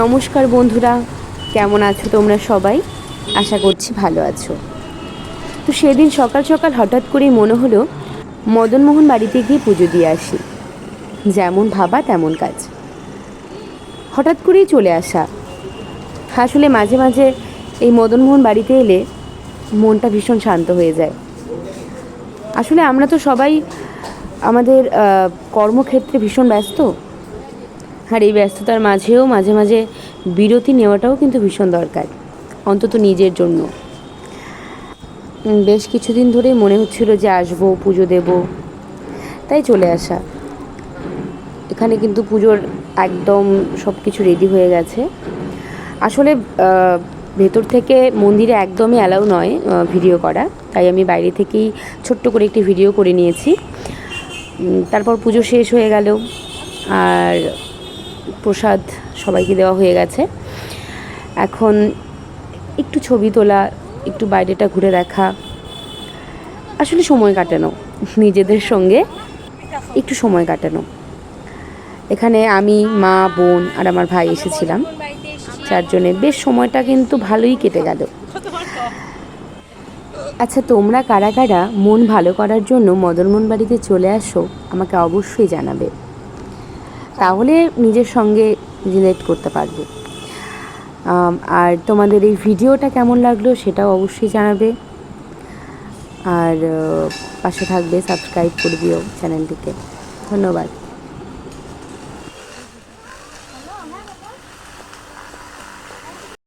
নমস্কার বন্ধুরা, কেমন আছো তোমরা সবাই? আশা করছি ভালো আছো। তো সেদিন সকাল সকাল হঠাৎ করেই মনে হলো, মদনমোহন বাড়িতে গিয়ে পুজো দিয়ে আসি। যেমন ভাবা তেমন কাজ। হঠাৎ করেই চলে আসা। আসলে মাঝে মাঝে এই মদনমোহন বাড়িতে এলে মনটা ভীষণ শান্ত হয়ে যায়। আসলে আমরা তো সবাই আমাদের কর্মক্ষেত্রে ভীষণ ব্যস্ত। আর এই ব্যস্ততার মাঝেও মাঝে মাঝে বিরতি নেওয়াটাও কিন্তু ভীষণ দরকার, অন্তত নিজের জন্য। বেশ কিছুদিন ধরেই মনে হচ্ছিল যে আসব, পুজো দেব, তাই চলে আসা। এখানে কিন্তু পুজোর একদম সব কিছু রেডি হয়ে গেছে। আসলে ভেতর থেকে মন্দিরে একদমই অ্যালাউ নয় ভিডিও করা। তাই আমি বাইরে থেকেই ছোট্ট করে একটি ভিডিও করে নিয়েছি। তারপর পুজো শেষ হয়ে গেল। আর প্রসাদ সবাইকে দেওয়া হয়ে গেছে। এখন একটু ছবি তোলা, একটু বাইরেটা ঘুরে দেখা। আসলে সময় কাটানো, নিজেদের সঙ্গে একটু সময় কাটানো। এখানে আমি, মা, বোন আর আমার ভাই এসেছিলাম। চারজনে। বেশ সময়টা কিন্তু ভালোই কেটে গেল। আচ্ছা তোমরা কারা কারা মন ভালো করার জন্য মদনমোহন বাড়িতে চলে আসো, আমাকে অবশ্যই জানাবে। তাহলে নিজের সঙ্গে রিলেট করতে পারবে। আর তোমাদের এই ভিডিওটা কেমন লাগল সেটাও অবশ্যই জানাবে। আর পাশে থাকবে সাবস্ক্রাইব করে দিও চ্যানেলটিকে ধন্যবাদ।